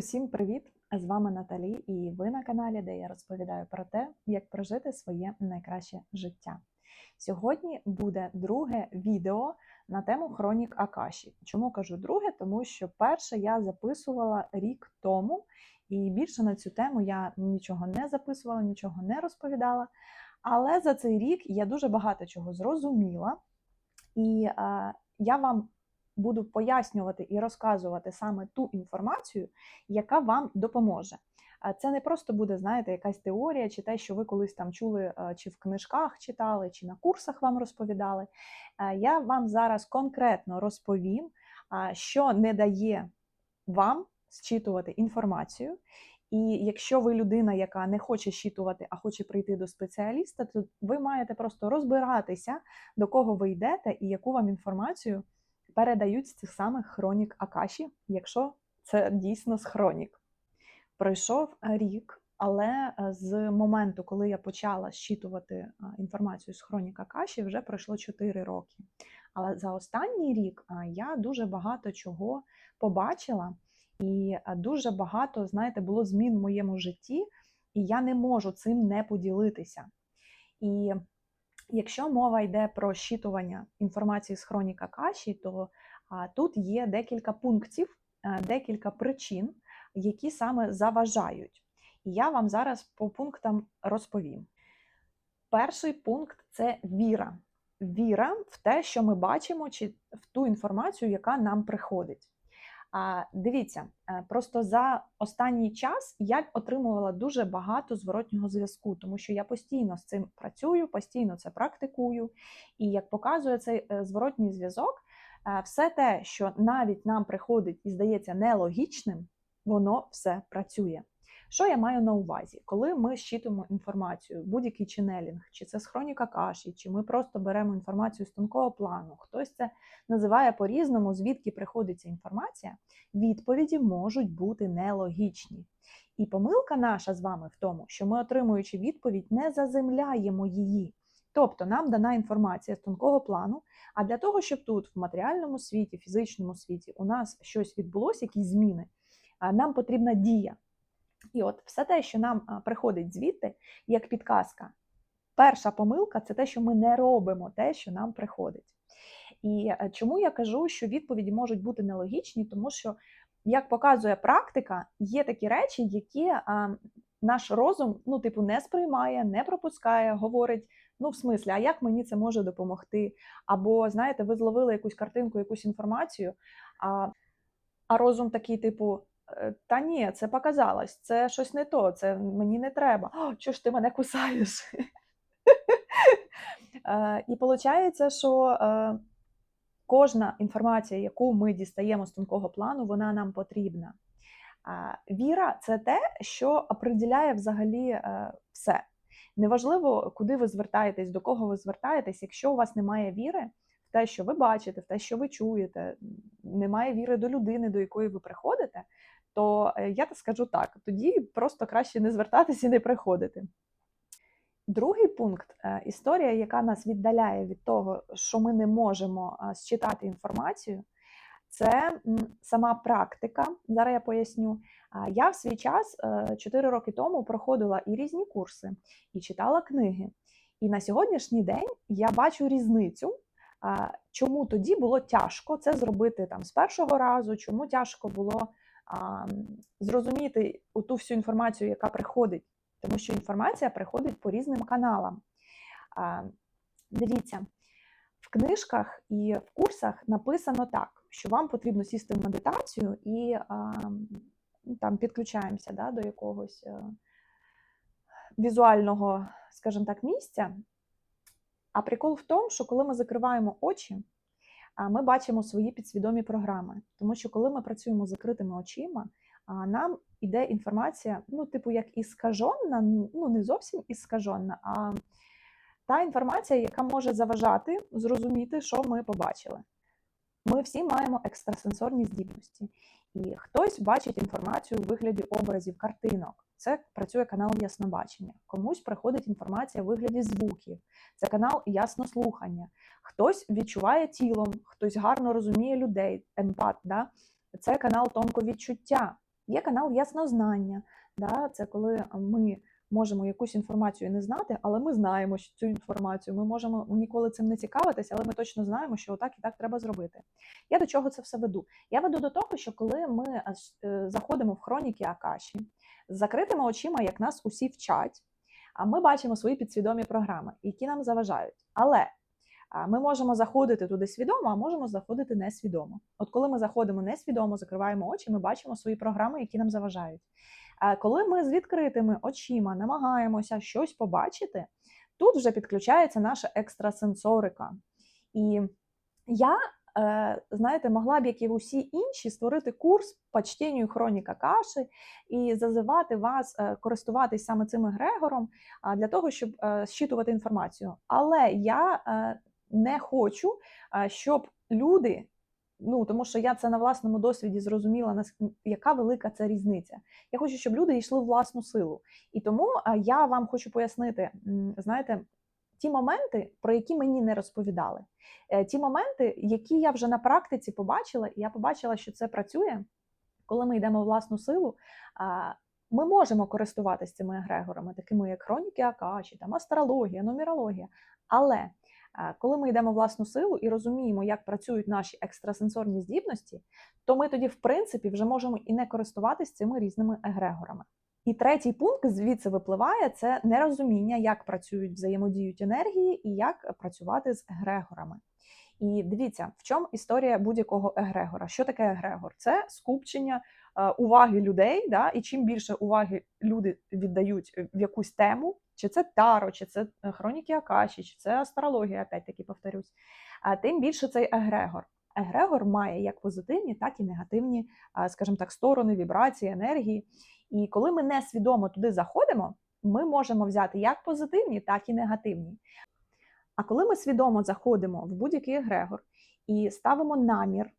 Усім привіт! З вами Наталі, і ви на каналі, де я розповідаю про те, як прожити своє найкраще життя. Сьогодні буде друге відео на тему Хронік Акаші. Чому кажу друге? Тому що перше я записувала рік тому, і більше на цю тему я нічого не записувала, нічого не розповідала. Але за цей рік я дуже багато чого зрозуміла, і е, я вам буду пояснювати і розказувати саме ту інформацію, яка вам допоможе. Це не просто буде, знаєте, якась теорія, чи те, що ви колись там чули, е, чи в книжках читали, чи на курсах вам розповідали. Е, Я вам зараз конкретно розповім, що не дає вам зчитувати інформацію. І якщо ви людина, яка не хоче щитувати, а хоче прийти до спеціаліста, то ви маєте просто розбиратися, до кого ви йдете і яку вам інформацію передають з цих самих хронік Акаші, якщо це дійсно з хронік. Пройшов рік, але е, з моменту, коли я почала щитувати е, інформацію з хронік Акаші, вже пройшло 4 роки. Але за останній рік е, я дуже багато чого побачила, і е, дуже багато, знаєте, було змін в моєму житті, і я не можу цим не поділитися. І Якщо мова йде про щитування інформації з хроніка каші, то тут є декілька пунктів, а, декілька причин, які саме заважають. І я вам зараз по пунктам розповім. Перший пункт це віра. Віра в те, що ми бачимо, чи в ту інформацію, яка нам приходить. А, Дивіться, е, просто за останній час я отримувала дуже багато зворотнього зв'язку, тому що я постійно з цим працюю, постійно це практикую. І як показує цей е, зворотній зв'язок, е, все те, що навіть нам приходить і здається нелогічним, воно все працює. Що я маю на увазі? Коли ми щитуємо інформацію, будь-який ченелінг, чи це з хроніка каші, чи ми просто беремо інформацію з тонкого плану, хтось це називає по-різному, звідки приходить ця інформація, відповіді можуть бути нелогічні. І помилка наша з вами в тому, що ми, отримуючи відповідь, не заземляємо її. Тобто нам дана інформація з тонкого плану, а для того, щоб тут, в матеріальному світі, фізичному світі, у нас щось відбулося, якісь зміни, нам потрібна дія. І от все те, що нам приходить звідти, як підказка, перша помилка це те, що ми не робимо те, що нам приходить. І е, чому я кажу, що відповіді можуть бути нелогічні, тому що, як показує практика, є такі речі, які наш розум ну, типу, не сприймає, не пропускає, говорить. Ну, в смислі, а як мені це може допомогти? Або, знаєте, ви зловили якусь картинку, якусь інформацію, а а розум такий, типу, «Е, та ні, це показалось, це щось не то, це мені не треба. О, чого ж ти мене кусаєш? Е, і виходить, що е, кожна інформація, яку ми дістаємо з тонкого плану, вона нам потрібна. Віра це те, що определяє взагалі все. Неважливо, куди ви звертаєтесь, до кого ви звертаєтесь, якщо у вас немає віри в те, що ви бачите, в те, що ви чуєте, немає віри до людини, до якої ви приходите, то е, я так скажу так: тоді просто краще не звертатись і не приходити. Другий пункт е, історія, яка нас віддаляє від того, що ми не можемо считати інформацію, це сама практика. Зараз я поясню. Я в свій час 4 е, роки тому проходила і різні курси, і читала книги. І на сьогоднішній день я бачу різницю, чому тоді було тяжко це зробити там з першого разу, чому тяжко було зрозуміти ту всю інформацію, яка приходить, тому що інформація приходить по різним каналам. Дивіться, в книжках і в курсах написано так, що вам потрібно сісти в медитацію і ну, там підключаємося да, до якогось е, візуального, скажімо так, місця. А прикол в тому, що коли ми закриваємо очі, ми бачимо свої підсвідомі програми. Тому що коли ми працюємо з закритими очима, нам іде інформація, ну, типу, як іскажена, ну не зовсім іскажена, а та інформація, яка може заважати зрозуміти, що ми побачили. Ми всі маємо екстрасенсорні здібності, і хтось бачить інформацію у вигляді образів, картинок. Це працює канал яснобачення. Комусь приходить інформація у вигляді звуків. Це канал яснослухання. Хтось відчуває тілом, хтось гарно розуміє людей, емпат. Да? Це канал тонковідчуття. Є канал Яснознання. Да? Це коли ми можемо якусь інформацію не знати, але ми знаємо цю інформацію. Ми можемо ніколи цим не цікавитись, але ми точно знаємо, що отак і так треба зробити. Я до чого це все веду? Я веду до того, що коли ми е, е, заходимо в хроніки Акаші з закритими очима, як нас усі вчать, ми бачимо свої підсвідомі програми, які нам заважають. Але ми можемо заходити туди свідомо, а можемо заходити несвідомо. От коли ми заходимо несвідомо, закриваємо очі, ми бачимо свої програми, які нам заважають. Коли ми з відкритими очима намагаємося щось побачити, тут вже підключається наша екстрасенсорика. І я, знаєте, могла б, як і усі інші, створити курс по чтенню хроніка каші і зазивати вас е, користуватись саме цим егрегором для того, щоб е, зчитувати інформацію. Але я е, не хочу, е, щоб люди. Ну, тому що я це на власному досвіді зрозуміла, яка велика це різниця. Я хочу, щоб люди йшли в власну силу. І тому е, я вам хочу пояснити, знаєте, ті моменти, про які мені не розповідали. Е, Ті моменти, які я вже на практиці побачила, і я побачила, що це працює, коли ми йдемо в власну силу. Ми можемо користуватися цими егрегорами, такими як хроніки Акаші, там астрологія, нумерологія. Але коли ми йдемо в власну силу і розуміємо, як працюють наші екстрасенсорні здібності, то ми тоді, в принципі, вже можемо і не користуватись цими різними егрегорами. І третій пункт звідси випливає це нерозуміння, як працюють взаємодіють енергії і як працювати з егрегорами. І дивіться, в чому історія будь-якого егрегора. Що таке егрегор? Це скупчення е, уваги людей. Да? І чим більше уваги люди віддають в якусь тему, чи це таро, чи це е, хроніки Акаші, чи це астрологія, опять таки повторюсь, а тим більше цей егрегор. Егрегор має як позитивні, так і негативні, скажімо так, сторони, вібрації, енергії. І коли ми несвідомо туди заходимо, ми можемо взяти як позитивні, так і негативні. А коли ми свідомо заходимо в будь-який егрегор і ставимо намір,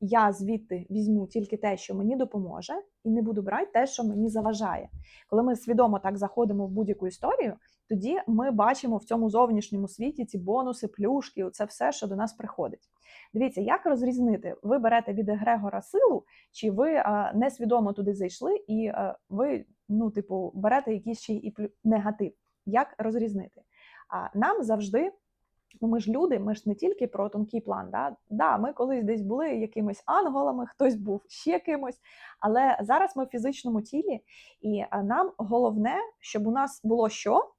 я звідти візьму тільки те, що мені допоможе, і не буду брати те, що мені заважає. Коли ми свідомо так заходимо в будь-яку історію, тоді ми бачимо в цьому зовнішньому світі ці бонуси, плюшки, це все, що до нас приходить. Дивіться, як розрізнити, ви берете від егрегора силу, чи ви а, несвідомо туди зайшли, і а, ви, ну, типу, берете якийсь ще і негатив. Як розрізнити? А нам завжди, ну ми ж люди, ми ж не тільки про тонкий план. Да? Да, ми колись десь були якимись ангелами, хтось був ще кимось, але зараз ми в фізичному тілі, і нам головне, щоб у нас було що?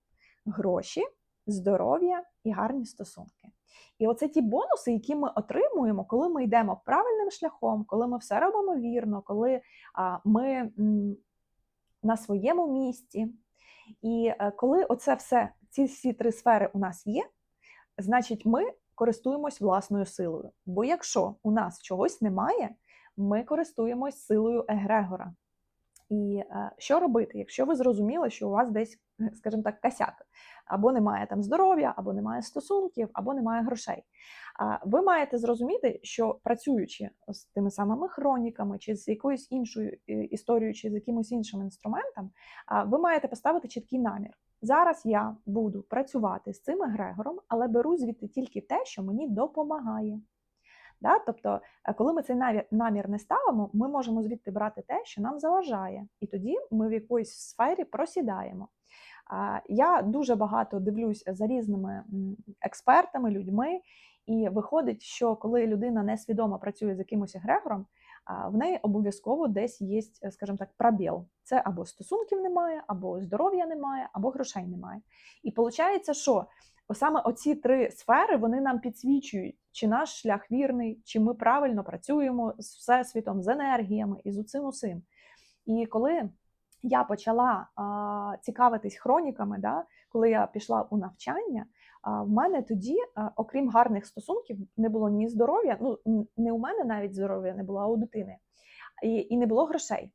Гроші, здоров'я і гарні стосунки. І оце ті бонуси, які ми отримуємо, коли ми йдемо правильним шляхом, коли ми все робимо вірно, коли ми на своєму місці. І е, коли оце все, ці всі три сфери у нас є, значить ми користуємось власною силою. Бо якщо у нас чогось немає, ми користуємось силою егрегора. І е, що робити, якщо ви зрозуміли, що у вас десь, скажімо так, косяк, або немає там здоров'я, або немає стосунків, або немає грошей. Ви маєте зрозуміти, що працюючи з тими самими хроніками, чи з якоюсь іншою е, історією, чи з якимось іншим інструментом, ви маєте поставити чіткий намір. Зараз я буду працювати з цим егрегором, але беру звідти тільки те, що мені допомагає. Да? Тобто, е, коли ми цей намір не ставимо, ми можемо звідти брати те, що нам заважає, і тоді ми в якоїсь сфері просідаємо. Я дуже багато дивлюсь за різними експертами, людьми, і виходить, що коли людина несвідомо працює з якимось егрегором, в неї обов'язково десь є, скажімо так, пробіл. Це або стосунків немає, або здоров'я немає, або грошей немає. І виходить, що саме оці три сфери вони нам підсвічують, чи наш шлях вірний, чи ми правильно працюємо з всесвітом, з енергіями і з усім усім. І коли я почала а, цікавитись хроніками, да, коли я пішла у навчання, а, в мене тоді, а, окрім гарних стосунків, не було ні здоров'я, ну не у мене навіть здоров'я не було, а у дитини, і, і не було грошей.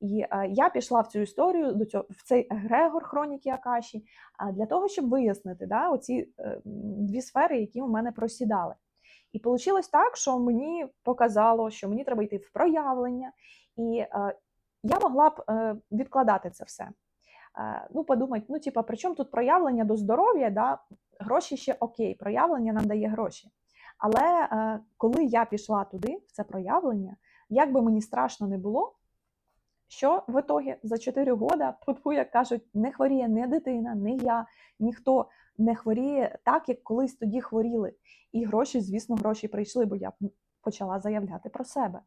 І е, я пішла в цю історію до цього в цей егрегор хроніки Акаші а, для того, щоб вияснити да, оці е, дві сфери, які у мене просідали. І вийшло так, що мені показало, що мені треба йти в проявлення, і е, я могла б е, відкладати це все. Е, ну, подумати, ну, типа, при чому тут проявлення до здоров'я, да? гроші ще окей, проявлення нам дає гроші. Але е, коли я пішла туди, в це проявлення, як би мені страшно не було, Що в ітогі за 4 года, тьфу-тьфу, як кажуть, не хворіє не дитина, не я, ніхто не хворіє так, як колись тоді хворіли. І гроші, звісно, гроші прийшли, бо я почала заявляти про себе.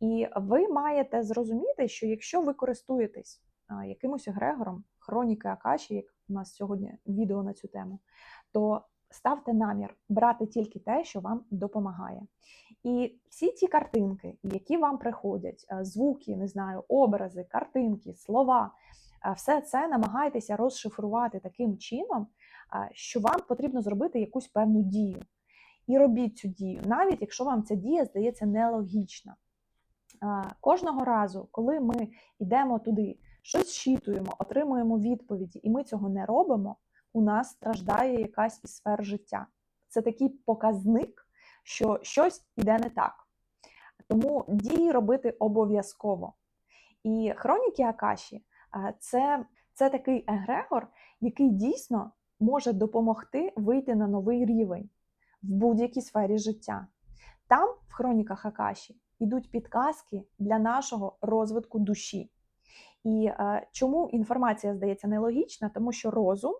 І ви маєте зрозуміти, що якщо ви користуєтесь якимось егрегором, хроніки Акаші, як у нас сьогодні відео на цю тему, то ставте намір брати тільки те, що вам допомагає. І всі ті картинки, які вам приходять, звуки, не знаю, образи, картинки, слова, все це намагайтеся розшифрувати таким чином, що вам потрібно зробити якусь певну дію. І робіть цю дію, навіть якщо вам ця дія здається нелогічна. Кожного разу, коли ми йдемо туди, щось щитуємо, отримуємо відповіді, і ми цього не робимо, у нас страждає якась із сфер життя. Це такий показник, що щось іде не так. Тому дії робити обов'язково. І хроніки Акаші це, це такий егрегор, який дійсно може допомогти вийти на новий рівень в будь-якій сфері життя. Там, в хроніках Акаші, йдуть підказки для нашого розвитку душі. І е, чому інформація здається нелогічна? Тому що розум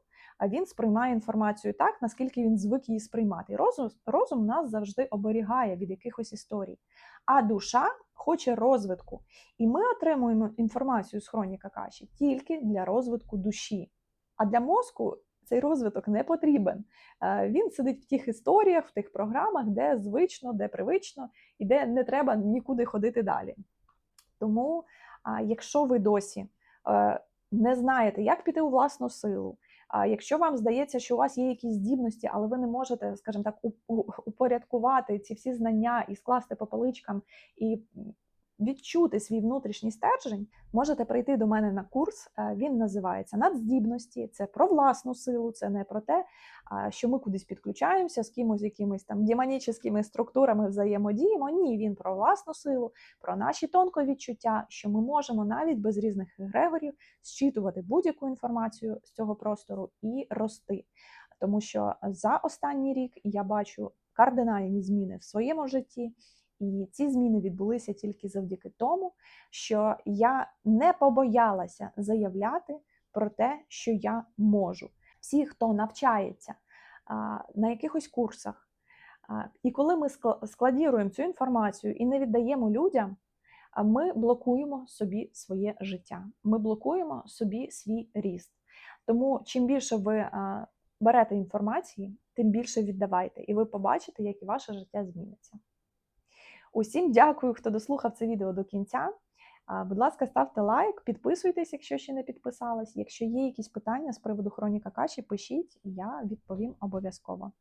він сприймає інформацію так, наскільки він звик її сприймати. Розум, розум нас завжди оберігає від якихось історій. А душа хоче розвитку. І ми отримуємо інформацію з хроніка Каші тільки для розвитку душі. А для мозку цей розвиток не потрібен. Е, Він сидить в тих історіях, в тих програмах, де звично, де привично, і де не треба нікуди ходити далі. Тому, якщо ви досі е, не знаєте, як піти у власну силу, якщо вам здається, що у вас є якісь здібності, але ви не можете, скажімо так, упорядкувати ці всі знання і скласти по поличкам і відчути свій внутрішній стержень, можете прийти до мене на курс. Е, Він називається Надздібності. Це про власну силу, це не про те, що ми кудись підключаємося з кимось, якимись там демонічними структурами взаємодіємо. Ні, він про власну силу, про наші тонковідчуття, що ми можемо навіть без різних егрегорів зчитувати будь-яку інформацію з цього простору і рости. Тому що за останній рік я бачу кардинальні зміни в своєму житті. І ці зміни відбулися тільки завдяки тому, що я не побоялася заявляти про те, що я можу. Всі, хто навчається на якихось курсах, і коли ми скла- складіруємо цю інформацію і не віддаємо людям, ми блокуємо собі своє життя, ми блокуємо собі свій ріст. Тому чим більше ви берете інформації, тим більше віддавайте, і ви побачите, як і ваше життя зміниться. Усім дякую, хто дослухав це відео до кінця. Будь ласка, ставте лайк, підписуйтесь, якщо ще не підписались. Якщо є якісь питання з приводу хроніка каші, пишіть, я відповім обов'язково.